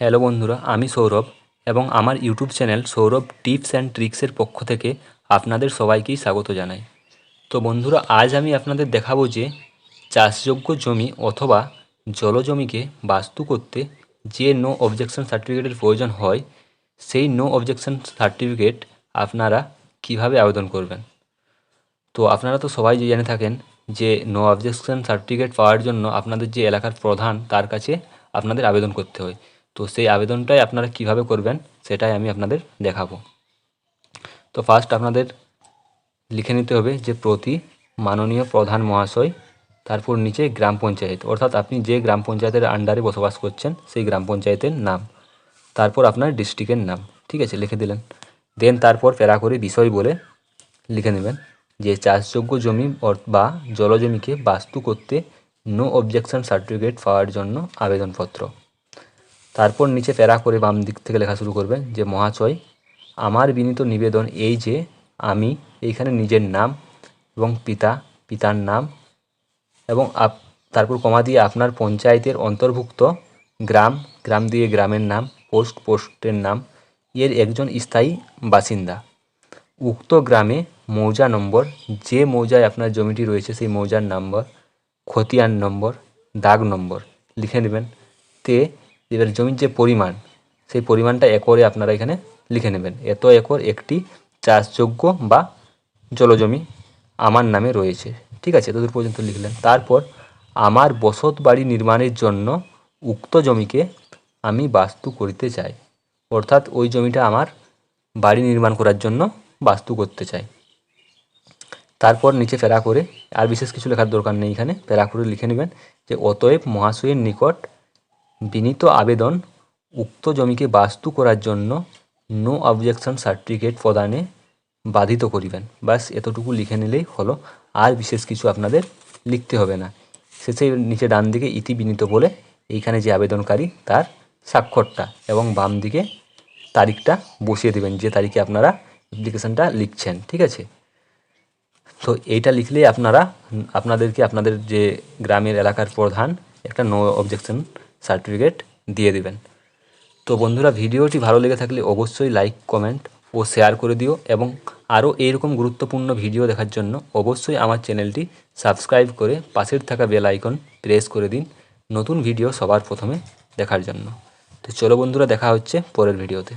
Hello বন্ধুরা, আমি সৌরভ এবং আমার YouTube channel Sourav tips and ট্রিক্সের পক্ষ থেকে আপনাদের সবাইকেই স্বাগত জানাই। তো বন্ধুরা, আজ আমি আপনাদের দেখাবো যে চাষযোগ্য জমি অথবা জলজমিকে বাস্তু করতে যে নো অবজেকশন সার্টিফিকেটের প্রয়োজন হয়, সেই নো অবজেকশন সার্টিফিকেট আপনারা কীভাবে আবেদন করবেন? তো আপনারা তো সবাই জেনে থাকেন যে নো অবজেকশন সার্টিফিকেট পাওয়ার জন্য আপনাদের যে এলাকার প্রধান, তার কাছে আপনাদের আবেদন করতে হয়। তো সেই আবেদনটাই আপনারা কীভাবে করবেন, সেটাই আমি আপনাদের দেখাবো। তো ফার্স্ট আপনাদের লিখে নিতে হবে যে প্রতি মাননীয় প্রধান মহাশয়, তারপর নিচে গ্রাম পঞ্চায়েত। অর্থাৎ আপনি যে গ্রাম পঞ্চায়েতের আন্ডারে বসবাস করছেন, সেই গ্রাম পঞ্চায়েতের নাম। তারপর আপনার ডিস্ট্রিক্টের নাম, ঠিক আছে, লিখে দিলেন। দেন তারপর প্যারা করে বিষয় বলে লিখে নেবেন যে চাষযোগ্য জমি বা জলজমিকে বাস্তু করতে নো অবজেকশন সার্টিফিকেট পাওয়ার জন্য আবেদনপত্র। তারপর নিচে প্যারা করে বাম দিক থেকে লেখা শুরু করবেন যে মহাশয় আমার বিনীত নিবেদন এই যে, আমি এইখানে নিজের নাম এবং পিতা, পিতার নাম এবং আপ, তারপর কমা দিয়ে আপনার পঞ্চায়েতের অন্তর্ভুক্ত গ্রাম গ্রাম দিয়ে গ্রামের নাম, পোস্ট, পোস্টের নাম, এর একজন স্থায়ী বাসিন্দা। উক্ত গ্রামে মৌজা নম্বর, যে মৌজায় আপনার জমিটি রয়েছে সেই মৌজার নম্বর, খতিয়ান নম্বর, দাগ নম্বর লিখে নেবেন। তে এবার জমির যে পরিমাণ, সেই পরিমাণটা একরে আপনারা এখানে লিখে নেবেন। এত একর একটি চাষযোগ্য বা জলজমি আমার নামে রয়েছে। ঠিক আছে, এতদূর পর্যন্ত লিখলেন। তারপর আমার বসত বাড়ি নির্মাণের জন্য উক্ত জমিকে আমি বাস্তু করিতে চাই। অর্থাৎ ওই জমিটা আমার বাড়ি নির্মাণ করার জন্য বাস্তু করতে চাই। তারপর নিচে ফেরা করে, আর বিশেষ কিছু লেখার দরকার নেই এখানে, ফেরা করে লিখে নেবেন যে, অতএব মহাশয়ের নিকট বিনীত আবেদন উক্ত জমিকে বাস্তু করার জন্য নো অবজেকশন সার্টিফিকেট প্রদানে বাধিত করিবেন। বাস এতটুকু লিখে নিলেই হলো। আর বিশেষ কিছু আপনাদের লিখতে হবে না। শেষে নিচে ডান দিকে ইতি বিনীত বলে এইখানে যে আবেদনকারী তার স্বাক্ষরটা এবং বাম দিকে তারিখটা বসিয়ে দেবেন, যে তারিখে আপনারা অ্যাপ্লিকেশনটা লিখছেন, ঠিক আছে? তো এইটা লিখলেই আপনারা, আপনাদেরকে আপনাদের যে গ্রামের এলাকার প্রধান, একটা নো অবজেকশন সার্টিফিকেট দিয়ে দিবেন। তো বন্ধুরা, ভিডিওটি ভালো লেগে থাকলে অবশ্যই লাইক কমেন্ট ও শেয়ার করে দিও এবং আরও এইরকম গুরুত্বপূর্ণ ভিডিও দেখার জন্য অবশ্যই আমার চ্যানেলটি সাবস্ক্রাইব করে পাশের থাকা বেল আইকন প্রেস করে দিন নতুন ভিডিও সবার প্রথমে দেখার জন্য। তো চলো বন্ধুরা, দেখা হচ্ছে পরের ভিডিওতে।